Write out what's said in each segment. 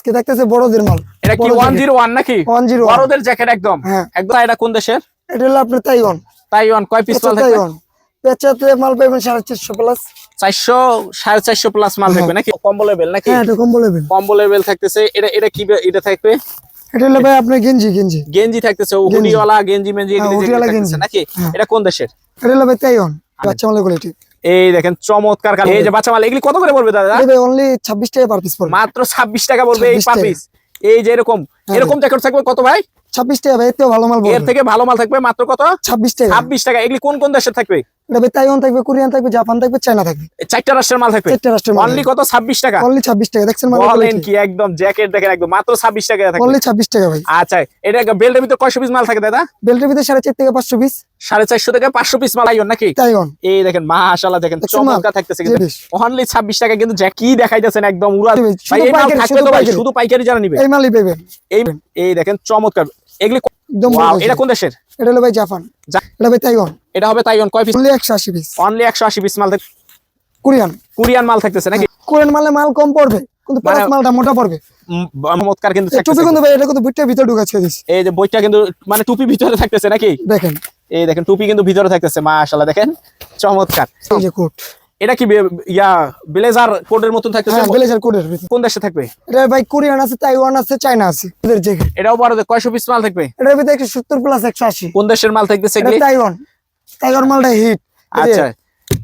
আজকে দেখতেছে বড়দের মাল। এটা কি বড় ওয়ান jacket। জিরো ওয়ান নাকি? 101 বড়দের জ্যাকেট একদম। হ্যাঁ। একদম এটা কোন দেশের? এটা হলো আপনার তাইওয়ান। তাইওয়ান কয় পিস মাল তাইওয়ান। পেঁচাতে মাল সাড়ে চারশো প্লাস চারশো সাড়ে চারশো প্লাস মাল থাকবে নাকি? কম্বো লেভেল নাকি? হ্যাঁ এটা থাকতেছে। এটা এটা কি এটা থাকবে? এটা হলো ভাই আপনার গেঞ্জি গেঞ্জি। গেঞ্জি থাকতেছে হুডিওয়ালা গেঞ্জি। মেঞ্জি এগুলো হ্যাঁ, থাকতেছে নাকি? হ্যাঁ। এটা কোন দেশের? এটা হলো ভাই তাইওয়ান। বাচ্চা মালের কোয়ালিটি এই দেখেন চমৎকার কালার এই যে বাচ্চা মাল এগুলি কত করে পড়বে দাদা? অনলি ছাব্বিশ টাকা পার পিস পড়বে। মাত্র ছাব্বিশ টাকা পড়বে এই পার পিস এই যে এরকম হ্যাঁ, এরকম জ্যাকেট থাকবে কত ভাই? ছাব্বিশ টাকা ভাই এতেও ভালো মাল এর থেকে ভালো মাল থাকবে মাত্র কত? ছাব্বিশ টাকা। ছাব্বিশ টাকা। এগুলি কোন কোন দেশের থাকবে? এটা ভাই তাইওয়ান থাকবে কোরিয়ান থাকবে জাপান থাকবে চায়না থাকবে। এই চারটা রাষ্ট্রের মাল থাকবে? চারটা রাষ্ট্রের মাল অনলি কত? ছাব্বিশ টাকা। অনলি ছাব্বিশ টাকা। দেখছেন মাল বলেন কি একদম জ্যাকেট দেখেন একদম। মাত্র ছাব্বিশ টাকা থাকবে। অনলি ছাব্বিশ টাকা ভাই। আচ্ছা এটা বেল্টের ভিতরে কয়শো পিস মাল থাকে দাদা? বেল্টের ভিতরে সাড়ে চার থেকে পাঁচশো পিস সাড়ে চারশো থেকে পাঁচশো পিস মাল আইন নাকি? এই দেখেন মাশাআল্লাহ দেখেন চমৎকার থাকতেছে। অনলি ছাব্বিশ টাকা কিন্তু কি দেখাইতেছেন একদম উড়া শুধু পাইকারি, যারা নিবে। এই মালই পাবেন এই এই দেখেন চমৎকার। এগুলি এটা এটা কোন দেশের? হলো ভাই জাপান। এটা ভাই তাইওয়ান এটা হবে তাইওয়ান কয় পিস অনলি একশো আশি পিস অনলি একশো আশি পিস মাল কোরিয়ান। কোরিয়ান মাল থাকতেছে নাকি? কোরিয়ান মালে মাল কম পড়বে কিন্তু প্লাস মানে- মালটা মোটা পড়বে। চমৎকার কিন্তু এই টুপি কিন্তু ভাই এটা কিন্তু বুটটার ভিতরে ঢুকাচ্ছে এই যে বইটা কিন্তু মানে টুপি ভিতরে থাকতেছে নাকি? দেখেন। এই দেখেন টুপি কিন্তু ভিতরে থাকতেছে মাশাআল্লাহ দেখেন চমৎকার। এই যে কোট। এটা কি ইয়া ব্লেজার কোডের মতন থাকতেছে? হ্যাঁ ব্লেজার ভিতরে। কোন দেশে থাকবে? এটা ভাই কোরিয়ান আছে তাইওয়ান আছে চায়না আছে এদের জ্যাকেট এটাও বড় কয়শো পিস মাল থাকবে? এটার ভিতরে একশো সত্তর প্লাস একশো আশি। কোন দেশের মাল থাকতেছে এগুলি? তাইওয়ান। তাইওয়ান মালটা হিট। আচ্ছা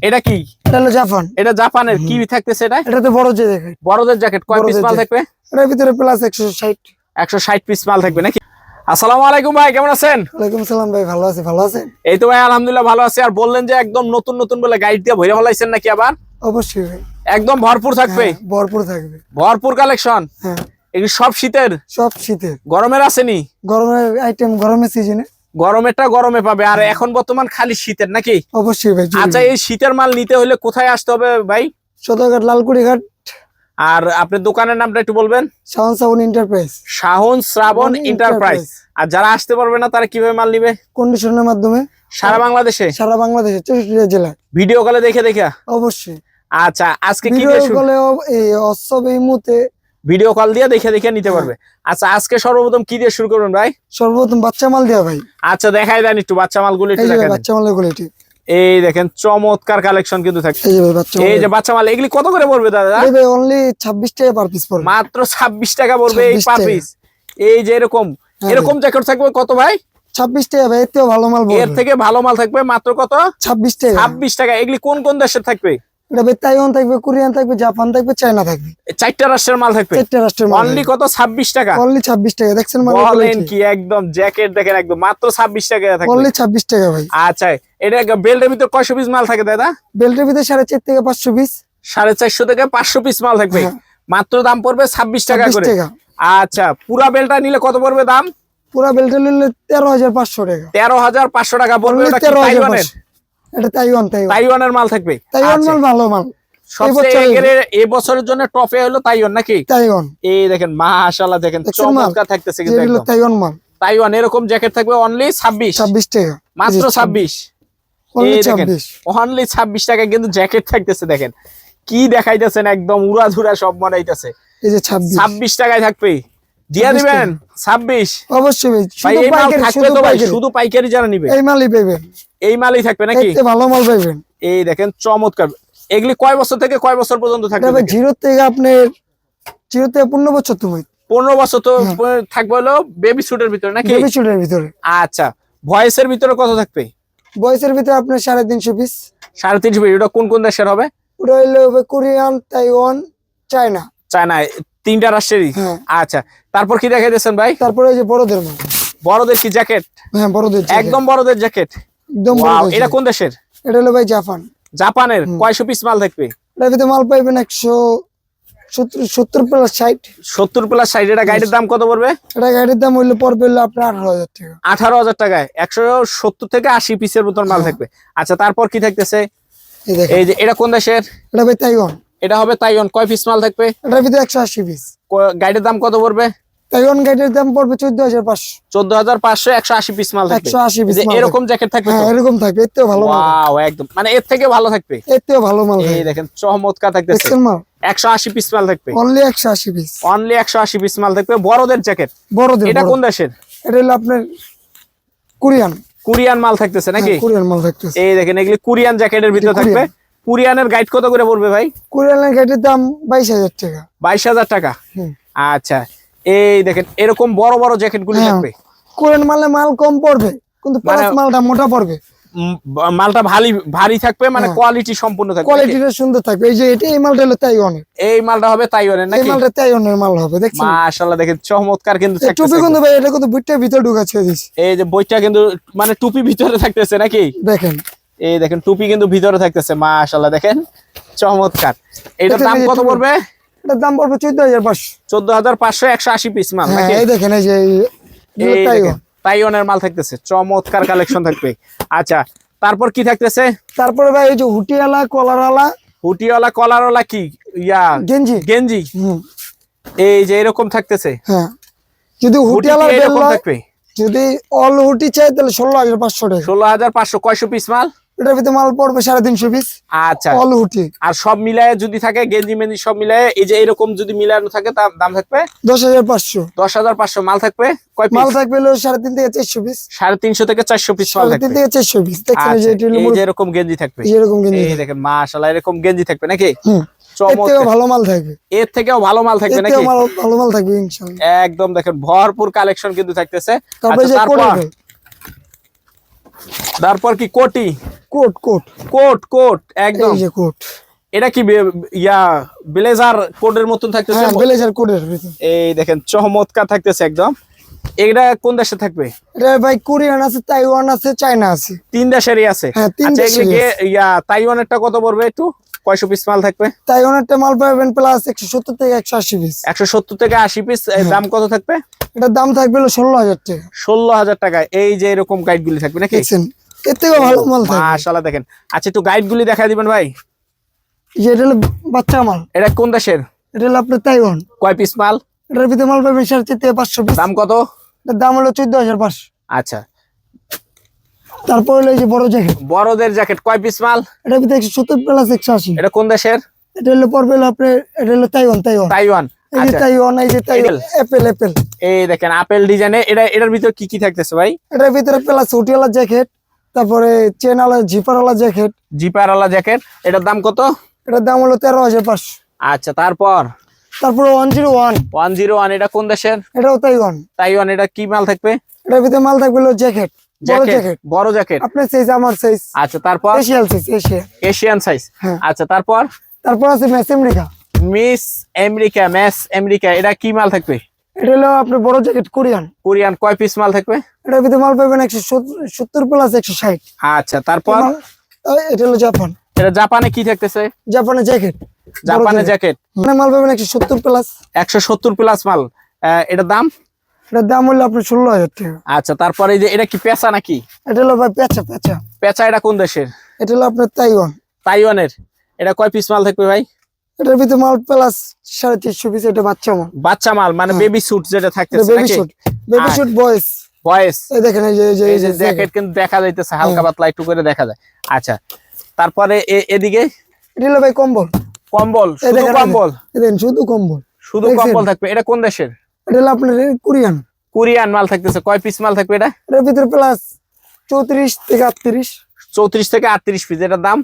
এটা কি? এটা হলো জাপান। এটা জাপানের কি থাকতেছে এটা? এটাতে বড় যে জ্যাকেট বড়দের জ্যাকেট কয় পিস মাল থাকবে? এটার ভিতরে প্লাস একশো ষাট। একশো ষাট পিস মাল থাকবে নাকি? আসসালামু আলাইকুম ভাই কেমন আছেন? ওয়ালাইকুম সালাম ভাই ভালো আছে ভালো আছেন? এই তো ভাই আলহামদুলিল্লাহ ভালো আছি। আর বললেন যে একদম নতুন নতুন বলে গাইড দিয়ে ভরে ফেলাইছেন নাকি আবার? অবশ্যই ভাই। একদম ভরপুর থাকবে? হ্যাঁ, ভরপুর থাকবে। ভরপুর কালেকশন? হ্যাঁ। এগুলি সব শীতের? সব শীতের। গরমের আসেনি গরমের আইটেম গরমের সিজনে গরমেরটা গরমে পাবে। আর এখন বর্তমান খালি শীতের নাকি? অবশ্যই ভাই আচ্ছা এই শীতের মাল নিতে হলে কোথায় আসতে হবে ভাই? সদরঘাট লালকুড়ি ঘাট আর আপনার দোকানের নামটা একটু বলবেন? শাহন সাউন এন্টারপ্রাইজ শাহন শ্রাবণ শ্রাবণ এন্টারপ্রাইজ আর যারা আসতে পারবে না তারা কীভাবে মাল নিবে? কন্ডিশনের মাধ্যমে। সারা বাংলাদেশে? সারা বাংলাদেশে চৌষট্টি জেলায়। ভিডিও কলে দেখে দেখে? অবশ্যই। আচ্ছা আজকে কি ভিডিও কলে এই মুহূর্তে। ভিডিও কল দিয়ে দেখে দেখে নিতে হ্যাঁ। পারবে। আচ্ছা আজকে সর্বপ্রথম কি দিয়ে শুরু করবেন ভাই? সর্বপ্রথম বাচ্চা মাল দেওয়া ভাই। আচ্ছা দেখাই দেন একটু বাচ্চা মালগুলো একটু দেখাই। বাচ্চা মালের কোয়ালিটি এই দেখেন চমৎকার কালেকশন কিন্তু থাকে এই যে বাচ্চা মাল। এগুলি কত করে পড়বে দাদা? অনলি ছাব্বিশ টাকা পার পিস পড়বে। মাত্র ছাব্বিশ টাকা পড়বে এই 26 পার পিস এই যে এরকম হ্যাঁ এরকম জ্যাকেট থাকবে কত ভাই? ছাব্বিশ টাকা ভাই এতেও ভালো মাল এর থেকে ভালো মাল থাকবে মাত্র কত? ছাব্বিশ টাকা। ছাব্বিশ টাকা। এগুলি কোন কোন দেশের থাকবে? এটা তাইওয়ান থাকবে কোরিয়ান থাকবে জাপান থাকবে চায়না থাকবে। চারটা রাষ্ট্রের মাল থাকবে? চারটে রাষ্ট্রের মাল অনলি কত? ছাব্বিশ টাকা। অনলি ছাব্বিশ টাকা দেখছেন মাল বলেন কি একদম জ্যাকেট দেখেন একদম মাত্র ছাব্বিশ টাকা থাকবে। অনলি ছাব্বিশ টাকা ভাই। আচ্ছা এটা বেল্টের ভিতরে কয়শো পিস মাল থাকে দাদা? বেল্টের ভিতরে সাড়ে চার থেকে পাঁচশো পিস সাড়ে চারশো থেকে পাঁচশো পিস মাল থাকবে। হ্যাঁ। মাত্র দাম পড়বে ছাব্বিশ টাকা করে। আচ্ছা পুরা বেলটা নিলে কত পড়বে দাম? পুরা বেলটা নিলে তেরো হাজার পাঁচশো টাকা। তেরো হাজার পাঁচশো টাকা পড়বে কি তাইওয়ানের এটা তাইওয়ান তাইওয়ান। তাইওয়ানের মাল থাকবে। তাইওয়ান মাল ভালো মাল। সবচেয়ে বছরের- এগের এই বছরের জন্য টপে হলো তাইওয়ান নাকি? তাইওয়ান। এই দেখেন মাশাআল্লাহ দেখেন চমৎকার থাকতেছে কিন্তু যেগুলো একদম। তাইওয়ান মাল। তাইওয়ান এরকম জ্যাকেট থাকবে অনলি টাকা। মাত্র এই দেখেন অনলি টাকা কিন্তু জ্যাকেট থাকতেছে দেখেন। কি দেখাইতেছেন একদম উড়া ধুরা সব মনাইতেছে এই যে টাকায় থাকবে দিয়ে দিবেন? ছাব্বিশ। অবশ্যই ভাই ভাই শুধু পাইকারি থাকবে তো ভাই শুধু পাইকারি যারা নিবে। এই মালই পাইবেন এই মালই থাকবে নাকি? এতে ভালো মাল পাইবেন। এই দেখেন চমৎকার। এগুলি কয় বছর থেকে কয় বছর পর্যন্ত থাকবে জিরো থেকে আপনার জিরো থেকে পনেরো বছর তুমি পনেরো বছর তো হ্যাঁ। থাকবে হলো বেবি স্যুটের ভিতরে নাকি? বেবি চুটের ভিতরে। আচ্ছা ভয়েসের ভিতরে কত থাকবে? বয়সের ভিতরে আপনার সাড়ে তিনশো পিস সাড়ে তিনশো পিস ওটা কোন কোন দেশের হবে? ওটা ভাই কোরিয়ান তাইওয়ান চায়না। চায়না তিনটা রাষ্ট্রেরই? হ্যাঁ। আচ্ছা তারপর কি দেখাই দিয়েছেন ভাই? তারপরে ওই যে বড়দের বড়দের কি জ্যাকেট? হ্যাঁ বড়দের একদম বড়দের জ্যাকেট? একদম এটা কোন দেশের? এটা হলো ভাই জাপান। জাপানের? কয়শো পিস মাল থাকবে এটার ভিতরে মাল পাইবেন একশো সত্তর প্লাস ষাট। সত্তর প্লাস এটা গাড়ির দাম কত পড়বে? এটা গাড়ির দাম হইল পড়বে হইল আপনার আঠারো হাজার টাকা। আঠারো হাজার টাকায়। একশো সত্তর থেকে আশি পিসের মতন মাল হ্যাঁ। থাকবে। আচ্ছা তারপর কি থাকতেছে? এই এই যে এটা কোন দেশের? এটা ভাই তাইওয়ান। এটা হবে তাইওয়ান কয় পিস মাল থাকবে? এটার ভিতরে একশো আশি পিস গাইডের দাম কত পড়বে? তাইওয়ান গাইডের দাম পড়বে চোদ্দ হাজার পাঁচশো। চোদ্দ হাজার পাঁচশো একশো আশি পিস মাল থাকবে। একশো আশি এই পিস যে এরকম জ্যাকেট থাকবে হ্যাঁ এরকম থাকবে। এর ভালো মাল ওয়াও একদম। মানে এর থেকে ভালো থাকবে? এর ভালো মাল এই দেখেন চমৎকার থাকতেছে। দেখছেন মাল। একশো আশি পিস মাল থাকবে। অনলি একশো আশি পিস অনলি একশো আশি পিস মাল থাকবে। বড়দের জ্যাকেট বড়দের এটা কোন দেশের? এটা হলো আপনার কোরিয়ান। কোরিয়ান মাল থাকতেছে নাকি? হ্যাঁ, কোরিয়ান মাল থাকতেছে। এই দেখেন এগুলি কোরিয়ান জ্যাকেটের ভিতরে থাকবে। কোরিয়ানের গাইড কত করে পড়বে ভাই? কোরিয়ানের গাইডের দাম বাইশ হাজার টাকা। বাইশ হাজার টাকা? আচ্ছা এই দেখেন এরকম বড় বড় জ্যাকেট গুলি হ্যাঁ। থাকবে কোরিয়ান মালে মাল কম পড়বে কিন্তু প্লাস মানে- মালটা মোটা পড়বে। মালটা ভারী ভারী থাকবে মানে হ্যাঁ। কোয়ালিটি সম্পূর্ণ থাকবে কোয়ালিটিটা সুন্দর থাকবে। এই যে এটা এই মালটা হলো তাইওয়ানের এই মালটা হবে তাইওয়ানের নাকি? এই মালটা তাইওয়ানের মাল হবে দেখছেন? মাশাআল্লাহ দেখেন চমৎকার কিন্তু এই টুপি কিন্তু ভাই এটা কিন্তু বুটটার ভিতরে ঢুকাচ্ছে দিছি এই যে বইটা কিন্তু মানে টুপি ভিতরে থাকতেছে নাকি? দেখেন এই দেখেন টুপি কিন্তু ভিতরে থাকতেছে মাশাআল্লাহ দেখেন চমৎকার। এটার দাম কত পড়বে? এটার দাম পড়বে চোদ্দ হাজার পাঁচশো। চোদ্দ হাজার পাঁচশো একশো আশি পিস মাল হ্যাঁ এই দেখেন এই যে তাইওয়ানের মাল থাকতেছে চমৎকার কালেকশন থাকবে। আচ্ছা তারপর কি থাকতেছে? তারপরে ভাই এই যে হুটিওয়ালা কলারওয়ালা। হুটিওয়ালা কলারওয়ালা কি? ইয়া গেঞ্জি। গেঞ্জি? এই যে এরকম থাকতেছে? হ্যাঁ। যদি হুটিওয়ালা বেল থাকবে? যদি অল হুটি চাই তাহলে ষোলো হাজার পাঁচশো টাকা। ষোলো হাজার পাঁচশো কয়শো পিস মাল? এটার ভিতরে মাল পড়বে সাড়ে তিনশো পিস আচ্ছা। অল হুটি। আর সব মিলায়ে যদি থাকে গেঞ্জি মেঞ্জি সব মিলায়ে এই যে এরকম যদি মিলানো থাকে তার দাম থাকবে? দশ হাজার পাঁচশো। দশ হাজার পাঁচশো। মাল থাকবে? কয় মাল থাকবে সাড়ে তিন থেকে চারশো পিস সাড়ে তিনশো থেকে চারশো পিস মাল তিন থেকে চারশো পিস দেখছেন এই যে আচ্ছা, এরকম গেঞ্জি থাকবে। এরকম গেঞ্জি দেখেন মাশাআল্লাহ এরকম গেঞ্জি থাকবে নাকি? ভালো মাল থাকবে। এর থেকেও ভালো মাল থাকবে নাকি? ভালো মাল থাকবে ইনশাল্লাহ একদম দেখেন ভরপুর কালেকশন কিন্তু থাকতেছে। তারপরে তারপর কি কোটি? Coat coat. কোট কোট একদম। এই যে কোট। এটা কি ইয়া ব্লেজার কোটের মতন থাকতেছে? হ্যাঁ ব্লেজার ভিতরে। এই দেখেন চমৎকার থাকতেছে একদম। এটা কোন দেশে থাকবে? এটা ভাই কোরিয়ান আছে তাইওয়ান আছে চায়না আছে। তিন দেশেরই আছে। হ্যাঁ, তিন আচ্ছা দেশেরই এগুলি ইয়া তাইওয়ানেরটা কত পড়বে একটু? কয়শো পিস মাল থাকবে? তাইওয়ানেরটা মাল পাবেন প্লাস একশো সত্তর থেকে একশো আশি পিস একশো সত্তর থেকে আশি পিস দাম কত থাকবে? এটার দাম থাকবে ষোলো হাজার টাকা। ষোলো হাজার টাকা। এই যে এরকম গাইড গুলি থাকবে নাকি? এর ভালো মাল মাশাআল্লাহ দেখেন। আচ্ছা একটু গাইড গুলি দেখা দিবেন ভাই। যে এটা হলো বাচ্চা মাল। এটা কোন দেশের? এটা হলো আপনার তাইওয়ান। কয় পিস মাল? এটার ভিতরে মাল পাবেন সাড়ে চার থেকে পাঁচশো পিস দাম কত? এটার দাম হলো চোদ্দ হাজার পাঁচশো। আচ্ছা। তারপর হলো এই যে বড় জ্যাকেট বড়দের জ্যাকেট কয় পিস মাল? এটার ভিতরে একশো সত্তর প্লাস একশো আশি। এটা কোন দেশের? এটা হলো পড়বে হলো আপনার এটা হলো তাইওয়ান তাইওয়ান। তাইওয়ান। এই আচ্ছা। তাইওয়ান এই যে তাইওয়ান অ্যাপেল অ্যাপেল এই দেখেন আপেল ডিজাইনে এটা এটার ভিতর কি কি থাকতেছে ভাই? এটার ভিতরে প্লাস জ্যাকেট তারপরে জিপারওয়ালা জ্যাকেট জিপারওয়ালা জ্যাকেট এটার দাম কত? এটার দাম হলো তেরো হাজার পাঁচশো। আচ্ছা তারপর? তারপরে one zero one one zero one এটা কোন দেশের? এটাও তাইওয়ান তাইওয়ান এটা কি মাল থাকবে? এটার ভিতরে মাল থাকবে হলো জ্যাকেট বড় জ্যাকেট আপনার সাইজ আমার সাইজ আচ্ছা তারপর? এশিয়াল সাইজ এশিয়া এশিয়ান সাইজ। আচ্ছা তারপর? তারপর আছে ম্যাস আমেরিকা মিস আমেরিকা ম্যাস আমেরিকা এটা কি মাল থাকবে? এটা হলো আপনার বড় জ্যাকেট কোরিয়ান কোরিয়ান কয় পিস মাল থাকবে? এটার ভিতরে মাল পাবেন একশো সত্তর প্লাস একশো ষাট। আচ্ছা তারপর? এটা হলো জাপান এটা জাপানে কি থাকতেছে? জাপানের জ্যাকেট জাপানের জ্যাকেট মানে মাল পাবেন একশো সত্তর প্লাস একশো সত্তর প্লাস মাল। এটার দাম? এটার দাম হলো আপনার ষোলো হাজার টাকা। আচ্ছা তারপরে যে এটা কি পেঁচা নাকি? এটা হলো ভাই পেঁচা পেঁচা। পেঁচা এটা কোন দেশের? এটা হলো আপনার তাইওয়ান। তাইওয়ানের। এটা কয় পিস মাল থাকবে ভাই? এটার ভিতরে মাল প্লাস সাড়ে তিনশো পিস এটা বাচ্চা মাল। বাচ্চা মাল মানে হ্যাঁ। বেবি স্যুট যেটা এটা থাকতেছে baby suit baby suit boys boys এই দেখেন এই যে এই যে জ্যাকেট কিন্তু দেখা যাইতেছে হালকা হ্যাঁ। পাতলা একটু করে দেখা যায়। আচ্ছা তারপরে এদিকে? এটা হলো ভাই কম্বল। কম্বল শুধু কম্বল? দেখেন শুধু কম্বল। শুধু কম্বল থাকবে এটা কোন দেশের? এটা হলো আপনার কোরিয়ান। কোরিয়ান মাল থাকতেছে কয় পিস মাল থাকবে এটা? এটার ভিতরে প্লাস চৌত্রিশ থেকে আটত্রিশ। চৌত্রিশ থেকে আটত্রিশ পিস এটার দাম?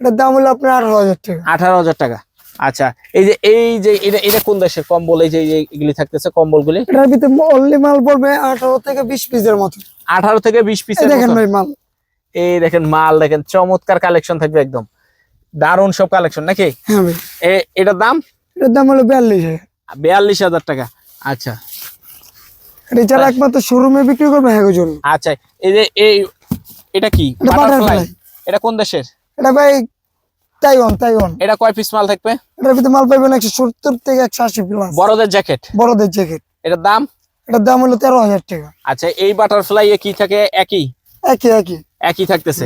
এটার দাম হলো আপনার আঠারো হাজার টাকা। আঠারো হাজার টাকা। আচ্ছা এই যে এই যে এটা এটা কোন দেশের কম্বল? এই যে এগুলি থাকতেছে কম্বলগুলি? এটার ভিতরে অনলি মাল পড়বে আঠারো থেকে বিশ পিসের মতো। আঠারো থেকে বিশ এই পিসের দেখেন ভাই মাল। এই দেখেন মাল দেখেন চমৎকার কালেকশন থাকবে একদম। দারুণ সব কালেকশন নাকি? হ্যাঁ ভাই। এটার দাম? এটার দাম হলো বিয়াল্লিশ হাজার। বিয়াল্লিশ হাজার টাকা। আচ্ছা। এটা যারা একমাত্র শোরুমে বিক্রি করবে হ্যাঁ জন্য আচ্ছা এই যে এই এটা কি? বাটারফ্লাই এটা কোন দেশের? এটা ভাই তাইওয়ান তাইওয়ান। এটা কয় পিস মাল থাকবে? এটার ভিতরে মাল পাবেন একশো সত্তর থেকে একশো আশি প্লাস বড়দের জ্যাকেট বড়দের জ্যাকেট এটার দাম? এটার দাম হলো তেরো হাজার টাকা। আচ্ছা এই বাটারফ্লাই এ কি থাকে? একই? একই একই। একই থাকতেছে।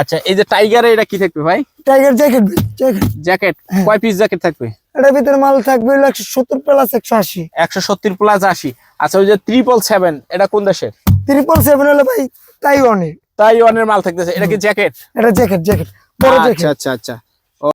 আচ্ছা এই যে টাইগারে এটা কি থাকবে ভাই? Tiger jacket jacket jacket. কয় পিস জ্যাকেট থাকবে? এটার ভিতরে মাল থাকবে হলো একশো সত্তর প্লাস একশো আশি। একশো সত্তর প্লাস আশি। আচ্ছা ওই যে ট্রিপল সেভেন এটা কোন দেশের? ত্রিপল সেভেন হলে ভাই তাইওয়ানের। তাইওয়ানের মাল থাকতেছে। এটা কি জ্যাকেট এটা জ্যাকেট জ্যাকেট আচ্ছা জ্যাকেট আচ্ছা আচ্ছা।